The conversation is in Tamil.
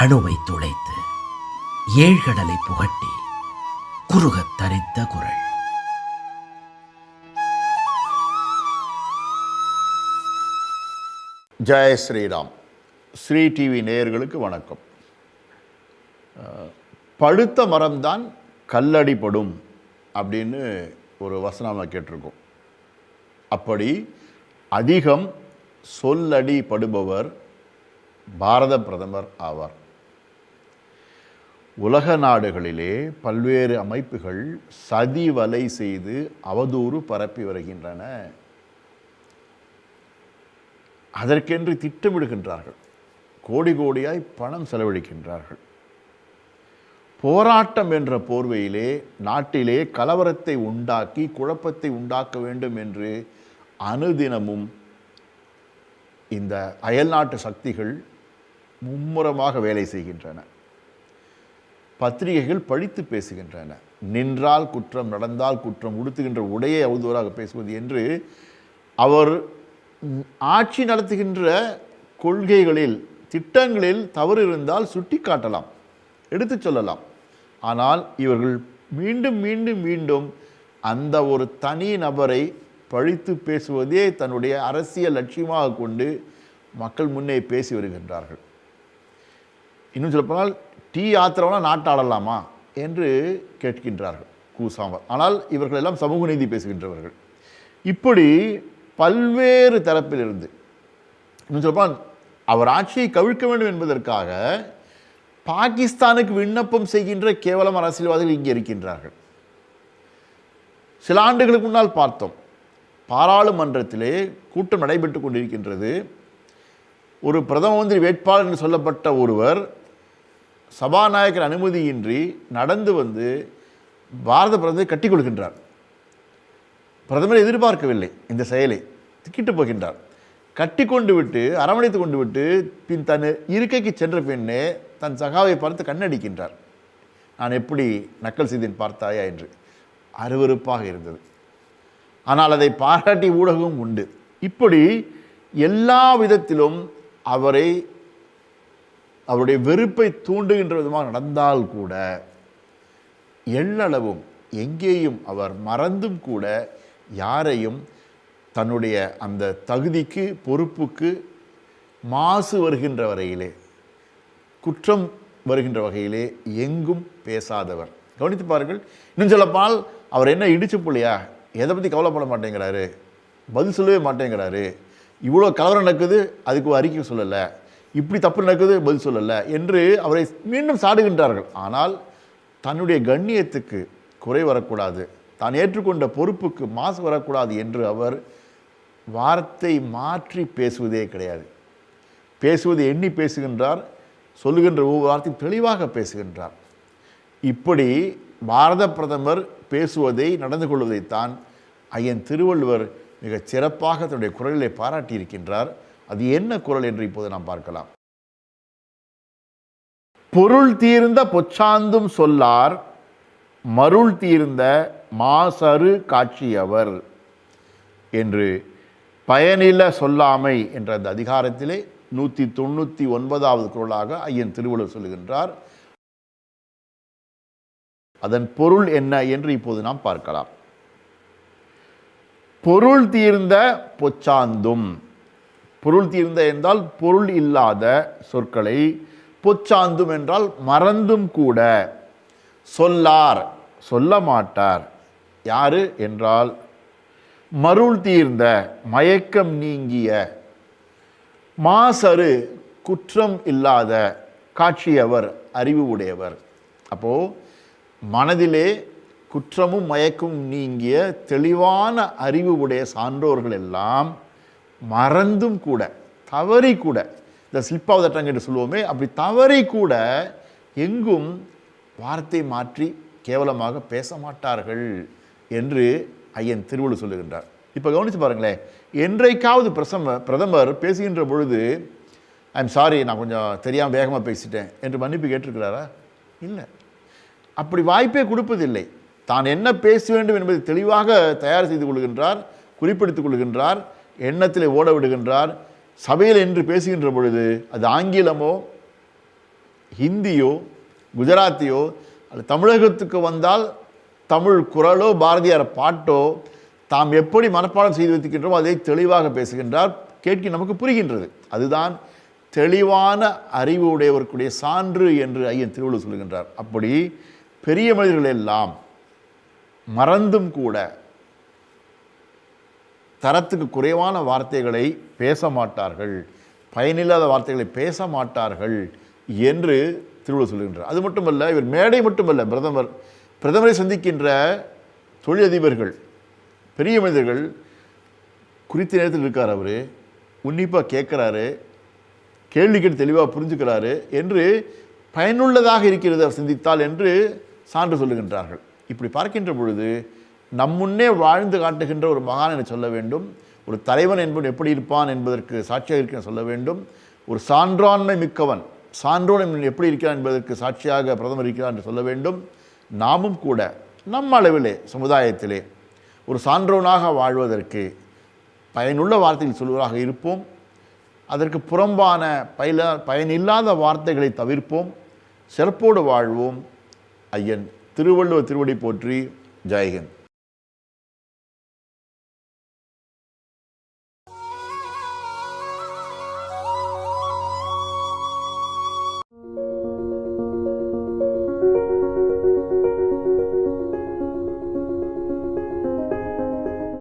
அணுவை துளைத்து ஏழ்கடலை புகட்டி குறுகத் தரித்த குரல். ஜெய ஸ்ரீராம். ஸ்ரீ டிவி நேயர்களுக்கு வணக்கம். பழுத்த மரம்தான் கல்லடிப்படும் அப்படின்னு ஒரு வசனமாக கேட்டிருக்கோம். அப்படி அதிகம் சொல்லடிப்படுபவர் பாரத பிரதமர் ஆவார். உலக நாடுகளிலே பல்வேறு அமைப்புகள் சதி வலை செய்து அவதூறு பரப்பி வருகின்றன. அதற்கென்று திட்டமிடுகின்றார்கள். கோடி கோடியாய் பணம் செலவழிக்கின்றார்கள். போராட்டம் என்ற போர்வையிலே நாட்டிலே கலவரத்தை உண்டாக்கி குழப்பத்தை உண்டாக்க வேண்டும் என்று அனுதினமும் இந்த அயல்நாட்டு சக்திகள் மும்முரமாக வேலை செய்கின்றன. பத்திரிகைகள் பழித்து பேசுகின்றன. நின்றால் குற்றம் நடந்தால் குற்றம் உடுத்துகின்ற உடையை அவதூறாக பேசுவது என்று அவர் ஆட்சி நடத்துகின்ற கொள்கைகளில் திட்டங்களில் தவறு இருந்தால் சுட்டி காட்டலாம் எடுத்துச் சொல்லலாம். ஆனால் இவர்கள் மீண்டும் மீண்டும் மீண்டும் அந்த ஒரு தனி நபரை பழித்து பேசுவதே தன்னுடைய அரசியல் லட்சியமாக கொண்டு மக்கள் முன்னே பேசி வருகின்றார்கள். இன்னும் சொல்லப்போனால் டீ ஆத்திரவனா நாட்டாளலாமா என்று கேட்கின்றார்கள் கூசாமல் ஆனால் இவர்கள் எல்லாம் சமூக நீதி பேசுகின்றவர்கள். இப்படி பல்வேறு தரப்பிலிருந்து இன்னும் சொல்லப்போனால் அவர் ஆட்சியை கவிழ்க்க வேண்டும் என்பதற்காக பாகிஸ்தானுக்கு விண்ணப்பம் செய்கின்ற கேவலம் அரசியல்வாதிகள் இங்கே இருக்கின்றார்கள். சில ஆண்டுகளுக்கு முன்னால் பார்த்தோம். பாராளுமன்றத்திலே கூட்டம் நடைபெற்று கொண்டிருக்கின்றது. ஒரு பிரதம மந்திரி வேட்பாளர் என்று சொல்லப்பட்ட ஒருவர் சபாநாயகர் அனுமதியின்றி நடந்து வந்து பாரத பிரதமரை கட்டிக்கொள்கின்றார் பிரதமர் எதிர்பார்க்கவில்லை இந்த செயலை. திக்கிட்டு போகின்றார். கட்டி கொண்டு விட்டு அரவணைத்து கொண்டு விட்டு பின் தன் இருக்கைக்கு சென்ற பின்னே தன் சகாவை பார்த்து கண்ணடிக்கின்றார். நான் எப்படி நக்கல் செய்தேன் பார்த்தாயா? என்று அருவருப்பாக இருந்தது. ஆனால் அதை பாராட்டி ஊடகம் உண்டு. இப்படி எல்லா விதத்திலும் அவரை அவருடைய வெறுப்பை தூண்டுகின்ற விதமாக நடந்தால் கூட எள்ளளவும் எங்கேயும் அவர் மறந்தும் கூட யாரையும் தன்னுடைய அந்த தகுதிக்கு பொறுப்புக்கு மாசு வருகின்ற வரையிலே குற்றம் வருகின்ற வகையிலே எங்கும் பேசாதவர். கவனித்து பாருங்கள் இன்னும் சொல்லப்பால் அவர் என்ன இடிச்சு பிள்ளையா? எதை பற்றி கவலைப்பட மாட்டேங்கிறாரு? பதில் சொல்லவே மாட்டேங்கிறாரு. இவ்வளோ கலவரம் நடக்குது அதுக்கு ஒரு அறிக்கை சொல்லலை. இப்படி தப்பு நடக்குது பதில் சொல்லலை என்று அவரை மீண்டும் சாடுகின்றார்கள். ஆனால் தன்னுடைய கண்ணியத்துக்கு குறை வரக்கூடாது. தான் ஏற்றுக்கொண்ட பொறுப்புக்கு மாசு வரக்கூடாது என்று அவர் வார்த்தை மாற்றி பேசுவதே கிடையாது. பேசுவது எண்ணி பேசுகின்றார் சொல்லுகின்ற ஒவ்வொரு வார்த்தையும் தெளிவாக பேசுகின்றார். இப்படி பாரத பிரதமர் பேசுவதை நடந்து கொள்வதைத்தான் ஐயன் திருவள்ளுவர் மிகச் சிறப்பாக தன்னுடைய குரலிலே பாராட்டியிருக்கின்றார். அது என்ன குரல் என்று இப்போது நாம் பார்க்கலாம். பொருள் தீர்ந்த பொச்சாந்தும் சொல்லார் மருள் தீர்ந்த மாசரு காட்சியவர் என்று பயனில சொல்லாமை என்ற அந்த அதிகாரத்திலே நூற்றி தொண்ணூற்றி ஒன்பதாவது குரலாக ஐயன் திருவள்ளுவர் சொல்லுகின்றார். அதன் பொருள் என்ன என்று இப்போது நாம் பார்க்கலாம். பொருள் தீர்ந்த பொச்சாந்தும் பொருள் தீர்ந்த என்றால் பொருள் இல்லாத சொற்களை பொச்சாந்தும் என்றால் மறந்தும் கூட. சொல்லார் சொல்ல மாட்டார். யாரு என்றால் மருள் தீர்ந்த மயக்கம் நீங்கிய மாசரு குற்றம் இல்லாத காட்சியவர் அறிவு உடையவர். அப்போ மனதிலே குற்றமும் மயக்கமும் நீங்கிய தெளிவான அறிவு உடைய சான்றோர்கள் எல்லாம் மறந்தும் கூட தவறி கூட இந்த ஸ்லிப் ஆஃப் த டங் என்று சொல்லுவோமே அப்படி தவறி கூட எங்கும் வார்த்தை மாற்றி கேவலமாக பேச மாட்டார்கள் என்று ஐயன் திருவள்ளு சொல்லுகின்றார். இப்போ கவனித்து பாருங்களேன் என்றைக்காவது பிரசம பிரதமர் பேசுகின்ற பொழுது ஐம் சாரி நான் கொஞ்சம் தெரியாமல் வேகமாக பேசிட்டேன் என்று மன்னிப்பு கேட்டிருக்கிறாரா? இல்லை. அப்படி வாய்ப்பே கொடுப்பதில்லை. தான் என்ன பேச வேண்டும் என்பதை தெளிவாக தயார் செய்து கொள்கின்றார் குறிப்பிடுத்துக் கொள்கின்றார். எண்ணத்தில் ஓட விடுகின்றார் சபையில் என்று பேசுகின்ற பொழுது அது ஆங்கிலமோ ஹிந்தியோ குஜராத்தியோ அல்லது தமிழகத்துக்கு வந்தால் தமிழ் குரலோ பாரதியார் பாட்டோ தாம் எப்படி மனப்பாடம் செய்து வைத்திருக்கின்றோமோ அதை தெளிவாக பேசுகின்றார். கேட்க நமக்கு புரிகின்றது. அதுதான் தெளிவான அறிவு உடையவருக்குடைய சான்று என்று ஐயன் திருவள்ளுவர் சொல்லுகின்றார். அப்படி பெரிய மனிதர்கள் எல்லாம் மறந்தும் கூட தரத்துக்கு குறைவான வார்த்தைகளை பேச மாட்டார்கள். பயனில்லாத வார்த்தைகளை பேச மாட்டார்கள் என்று திருவள்ளுவர் சொல்லுகின்றார். அது மட்டுமல்ல இவர் மேடை மட்டுமல்ல பிரதமர் பிரதமரை சந்திக்கின்ற தொழிலதிபர்கள் பெரிய மனிதர்கள் குறித்த நேரத்தில் இருக்கார் அவர் உன்னிப்பாக கேட்குறாரு கேள்வி கேட்டு தெளிவாக புரிஞ்சுக்கிறாரு என்று பயனுள்ளதாக இருக்கிறது அவர் சிந்தித்தால் என்று சான்று சொல்லுகின்றார்கள். இப்படி பார்க்கின்ற பொழுது நம் முன்னே வாழ்ந்து காட்டுகின்ற ஒரு மகான் என சொல்ல வேண்டும். ஒரு தலைவன் என்பவன் எப்படி இருப்பான் என்பதற்கு சாட்சியாக இருக்க சொல்ல வேண்டும். ஒரு சான்றாண்மை மிக்கவன் சான்றோன் எப்படி இருக்கிறான் என்பதற்கு சாட்சியாக பிரதமர் இருக்கிறார் என்று சொல்ல வேண்டும். நாமும் கூட நம் அளவிலே சமுதாயத்திலே ஒரு சான்றோனாக வாழ்வதற்கு பயனுள்ள வார்த்தைகள் சொல்வதாக இருப்போம். அதற்கு புறம்பான பயில பயனில்லாத வார்த்தைகளை தவிர்ப்போம். சிறப்போடு வாழ்வோம். ஐயன் திருவள்ளுவர் திருவடி போற்றி ஜெயஹிந்த்.